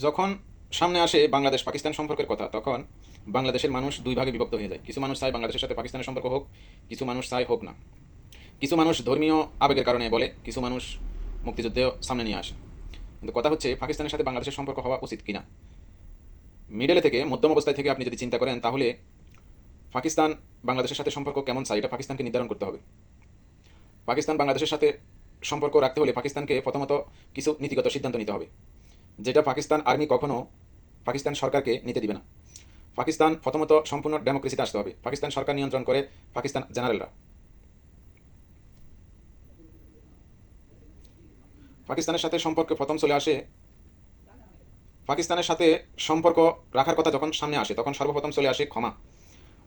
যখন সামনে আসে বাংলাদেশ পাকিস্তান সম্পর্কের কথা, তখন বাংলাদেশের মানুষ দুই ভাগে বিভক্ত হয়ে যায়। কিছু মানুষ চায় বাংলাদেশের সাথে পাকিস্তানের সম্পর্ক হোক, কিছু মানুষ চায় হোক না। কিছু মানুষ ধর্মীয় আবেগের কারণে বলে, কিছু মানুষ মুক্তিযুদ্ধেও সামনে নিয়ে আসে। কিন্তু কথা হচ্ছে, পাকিস্তানের সাথে বাংলাদেশের সম্পর্ক হওয়া উচিত কিনা? মিডলে থেকে, মধ্যম অবস্থায় থেকে আপনি যদি চিন্তা করেন, তাহলে পাকিস্তান বাংলাদেশের সাথে সম্পর্ক কেমন চাই? এটা পাকিস্তানকে নির্ধারণ করতে হবে। পাকিস্তান বাংলাদেশের সাথে সম্পর্ক রাখতে হলে পাকিস্তানকে প্রথমত কিছু নীতিগত সিদ্ধান্ত নিতে হবে। যেটা পাকিস্তান আর্মি কখনও পাকিস্তান সরকারকে নিতে দিবে না। পাকিস্তান প্রথমত সম্পূর্ণ ডেমোক্রেসিতে আসতে হবে। পাকিস্তান সরকার নিয়ন্ত্রণ করে পাকিস্তান জেনারেলরা। পাকিস্তানের সাথে সম্পর্কে প্রথম চলে আসে, পাকিস্তানের সাথে সম্পর্ক রাখার কথা যখন সামনে আসে, তখন সর্বপ্রথম চলে আসে ক্ষমা।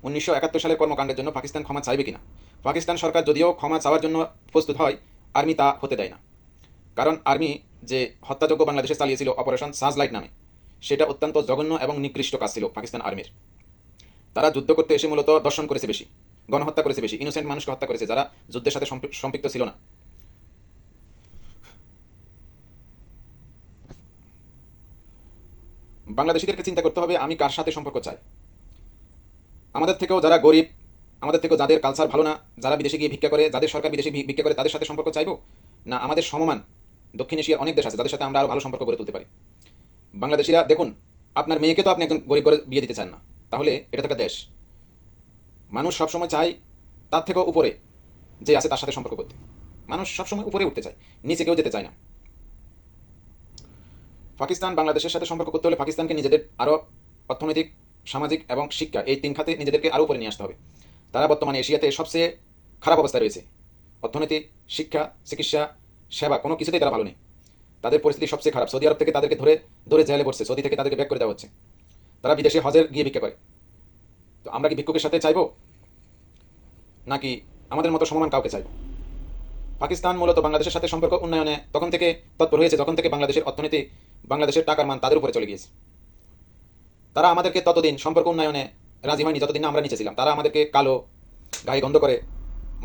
উনিশশো একাত্তর সালের কর্মকাণ্ডের জন্য পাকিস্তান ক্ষমা চাইবে কিনা? পাকিস্তান সরকার যদিও ক্ষমা চাওয়ার জন্য প্রস্তুত হয়, আর্মি তা হতে দেয় না। কারণ আর্মি যে হত্যাযোগ্য বাংলাদেশে চালিয়েছিল অপারেশন সাজলাইট নামে। সেটা অত্যন্ত জঘন্য এবং নিকৃষ্ট কাজ ছিল পাকিস্তান আর্মির। তারা যুদ্ধ করতে এসে মূলত দর্শন করেছে বেশি, গণহত্যা করেছে বেশি ইনোসেন্ট মানুষকে হত্যা করেছে যারা যুদ্ধের সাথে সম্পৃক্ত ছিল না। বাংলাদেশিদেরকে চিন্তা করতে হবে আমি কার সাথে সম্পর্ক চাই। আমাদের থেকেও যারা গরিব, আমাদের থেকেও যাদের কালচার ভালো না, যারা বিদেশে গিয়ে ভিক্ষা করে, যাদের সরকার বিদেশে ভিক্ষা করে তাদের সাথে সম্পর্ক চাইব? না আমাদের সমমান দক্ষিণ এশিয়ার অনেক দেশ আছে, যাদের সাথে আমরা আরও ভালো সম্পর্ক গড়ে তুলতে পারি। বাংলাদেশিরা, দেখুন, আপনার মেয়েকে তো আপনি একজন গরিব করে বিয়ে দিতে চান না। তাহলে এটা তো একটা দেশ। মানুষ সবসময় চায় তার থেকেও উপরে যে আছে তার সাথে সম্পর্ক করতে। মানুষ সবসময় উপরে উঠতে চায়, নিচে কেউ যেতে চায় না। পাকিস্তান বাংলাদেশের সাথে সম্পর্ক করতে হলে পাকিস্তানকে নিজেদের আরও অর্থনৈতিক, সামাজিক এবং শিক্ষা এই তিন খাতে নিজেদেরকে আরও উপরে নিয়ে আসতে হবে। তারা বর্তমানে এশিয়াতে সবচেয়ে খারাপ অবস্থায় রয়েছে। অর্থনীতি, শিক্ষা, চিকিৎসা সেবা কোনো কিছুতেই তারা ভালো নেই। তাদের পরিস্থিতি সবচেয়ে খারাপ। সৌদি আরব থেকে তাদেরকে ধরে ধরে জেলে পড়ছে। সৌদি থেকে তাদেরকে ব্যাক করে দেওয়া হচ্ছে। তারা বিদেশে হজের গিয়ে ভিক্ষা করে। তো আমরা কি ভিক্ষুকের সাথে চাইব? নাকি আমাদের মতো সমান কাউকে চাইব? পাকিস্তান মূলত বাংলাদেশের সাথে সম্পর্ক উন্নয়নে তখন থেকে তৎপর হয়েছে, যখন থেকে বাংলাদেশের অর্থনীতি, বাংলাদেশের টাকার মান তাদের উপরে চলে গিয়েছে। তারা আমাদেরকে ততদিন সম্পর্ক উন্নয়নে রাজি হয়নি, যতদিন আমরা নিচে ছিলাম। তারা আমাদেরকে কালো, গায়ে গন্ধ করে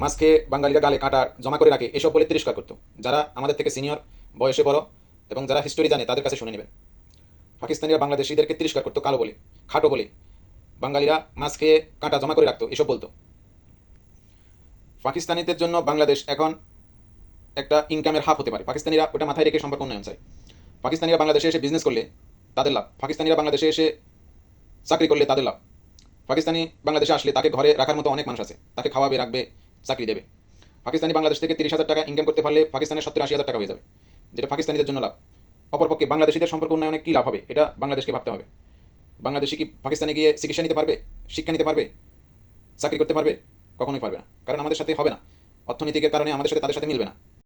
মাছ খেয়ে বাঙালিরা গালে কাটা, জমা করে রাখে, এসব বলে তিরস্কার করতো। যারা আমাদের থেকে সিনিয়র, বয়সে বড় এবং যারা হিস্টোরি জানে তাদের কাছে শুনে নেবেন। পাকিস্তানিরা বাংলাদেশিদেরকে তিরস্কার করতো কালো বলে, খাটো বলে। বাঙালিরা মাছ খেয়ে কাঁটা, জমা করে রাখতো, এসব বলতো। পাকিস্তানিদের জন্য বাংলাদেশ এখন একটা ইনকামের হাফ হতে পারে। পাকিস্তানিরা ওটা মাথায় রেখে সম্পর্ক উন্নয়ন চায়। পাকিস্তানিরা বাংলাদেশে এসে বিজনেস করলে তাদের লাভ। পাকিস্তানিরা বাংলাদেশে এসে চাকরি করলে তাদের লাভ। পাকিস্তানি বাংলাদেশে আসলে তাকে ঘরে রাখার মতো অনেক মানুষ আছে। তাকে খাওয়াবে, রাখবে চাকরি দেবে। পাকিস্তানি বাংলাদেশ থেকে তিরিশ হাজার টাকা ইনকাম করতে পারলে পাকিস্তানের সত্তর আশি হাজার টাকা হয়ে যাবে। যেটা পাকিস্তানিদের জন্য লাভ। অপরপক্ষে বাংলাদেশিদের সম্পর্ক উন্নয়নে কী লাভ হবে? এটা বাংলাদেশকে ভাবতে হবে। বাংলাদেশি কি পাকিস্তানে গিয়ে চিকিৎসা নিতে পারবে? শিক্ষা নিতে পারবে? চাকরি করতে পারবে? কখনোই পারবে না। কারণ আমাদের সাথে হবে না। অর্থনীতিকের কারণে আমাদের সাথে তাদের সাথে মিলবে না।